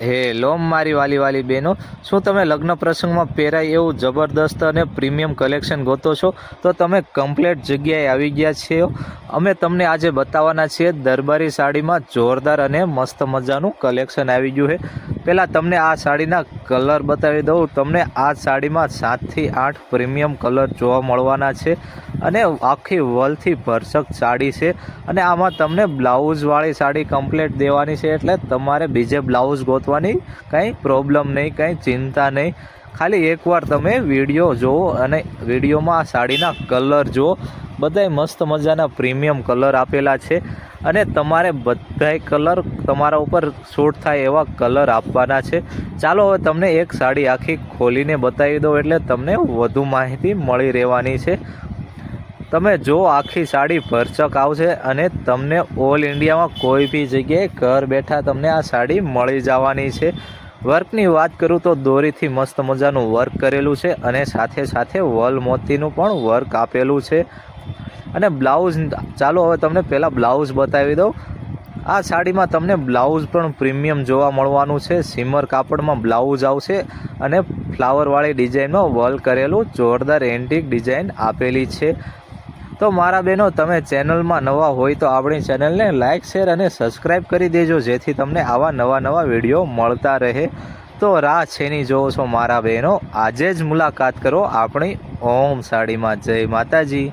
Hello મારી વાલી વાલી બહેનો, શું તમે લગ્ન પ્રસંગમાં પહેરાય એવું જબરદસ્ત અને પ્રીમિયમ કલેક્શન ગોતો છો? તો તમે કમ્પ્લેટ જગ્યાએ આવી ગયા છો અમે તમને આજે બતાવવાના છીએ દરબારી સાડીમાં જોરદાર અને મસ્ત મજાનું કલેક્શન આવી ગયું છે. પહેલાં તમને આ સાડીના કલર બતાવી દઉં. તમને આ સાડીમાં સાતથી આઠ પ્રીમિયમ કલર જોવા મળવાના છે અને આખી વલથી ભરસક સાડી છે અને આમાં તમને બ્લાઉઝવાળી સાડી કમ્પ્લેટ દેવાની છે એટલે તમારે બીજે બ્લાઉઝ ગોતવાની કંઈ પ્રોબ્લેમ નહીં, કંઈ ચિંતા નહીં. ખાલી એકવાર તમે વીડિયો જુઓ અને વિડીયોમાં આ સાડીના કલર જુઓ. બધાય મસ્ત મજાના પ્રીમિયમ કલર આપેલા છે અને તમારે બધાય કલર તમારા ઉપર શૂટ થાય એવા કલર આપવાના છે. ચાલો હવે તમને એક સાડી આખી ખોલીને બતાવી દઉં એટલે તમને વધુ માહિતી મળી રહેવાની છે. તમે જો આખી સાડી ભરચક આવશે અને તમને ઓલ ઇન્ડિયામાં કોઈ બી જગ્યાએ ઘર બેઠા તમને આ સાડી મળી જવાની છે. વર્કની વાત કરું તો દોરીથી મસ્ત મજાનું વર્ક કરેલું છે અને સાથે સાથે વલ મોતીનું પણ વર્ક આપેલું છે. અને બ્લાઉઝ, ચાલો હવે તમને પહેલાં બ્લાઉઝ બતાવી દઉં. આ સાડીમાં તમને બ્લાઉઝ પણ પ્રીમિયમ જોવા મળવાનું છે. સિમર કાપડમાં બ્લાઉઝ આવશે અને ફ્લાવરવાળી ડિઝાઇનમાં વલ કરેલું જોરદાર એન્ટિક ડિઝાઇન આપેલી છે. તો મારા બહેનો, તમે ચેનલમાં નવા હોય તો આપણી ચેનલને લાઇક શેર અને સબસ્ક્રાઈબ કરી દેજો, જેથી તમને આવા નવા નવા વીડિયો મળતા રહે. તો રાહ છેની જોવો છો મારા બહેનો? આજે જ મુલાકાત કરો આપણી ઓમ સાડીમાં. જય માતાજી.